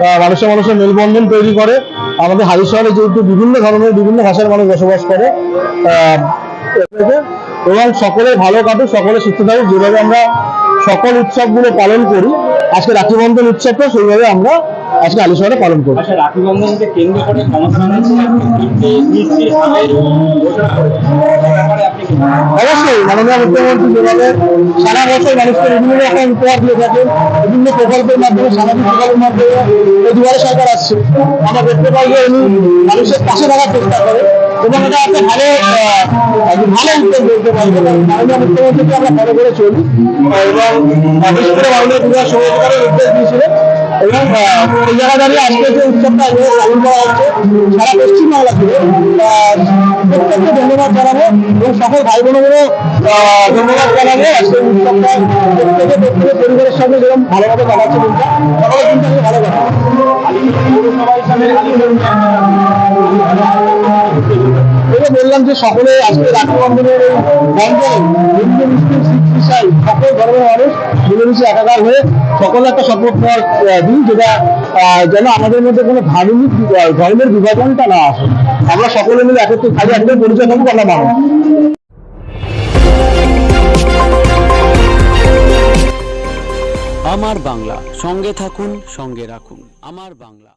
আহ, মানুষের মেলবন্ধন তৈরি করে। আমাদের শহরে যেহেতু বিভিন্ন ধরনের বিভিন্ন ভাষার মানুষ বসবাস করে এবং সকলে ভালো কাটুক সকলে সুস্থ থাকুক যেভাবে আমরা সকল উৎসবগুলো পালন করি আজকে রাখি বন্ধন উৎসবটা সেইভাবে আমরা আজকে আলোচনাটা পালন করি আচ্ছা? অবশ্যই মাননীয় মুখ্যমন্ত্রী যেভাবে সারা বছর মানুষকে বিভিন্ন রকম উপহার দিয়ে থাকেন বিভিন্ন প্রকল্পের মাধ্যমে সামাজিক প্রকল্পের মাধ্যমে এই দুয়ারে সরকার আসছে। আমরা দেখতে পাই যে উনি মানুষের পাশে থাকার চেষ্টা করে। এবং এটা ভালো ভালো উদ্যোগ বলতে আমরা ফলো করে চলি। এবং এবং এই যে উৎসবটা পালন করা হচ্ছে, সারা পশ্চিমবাংলা জুড়ে প্রত্যেককে ধন্যবাদ জানাব এবং সকল ভাই বোনেরও ধন্যবাদ জানাব। পরিবারের সঙ্গে যেরকম ভালোভাবে কাটাচ্ছে বললাম যে সকলে আজকে রাখি বন্ধনের এই বন্ধনে, হিন্দু, মুসলিম, শিখ ইসাই সকল ধর্মের মানুষ মিলেমিশে একাকার হয়ে সকলে একটা শপথ নেওয়ার দিন যেটা যেন আমাদের মধ্যে কোনো ধার্মিক ধর্মের বিভাজনটা না আসে। আমরা সকলে মিলে একত্রে খালি একটাই পরিচয় থাকুক আমরা মানুষ আমার বাংলা, সঙ্গে থাকুন, সঙ্গে রাখুন। আমার বাংলা।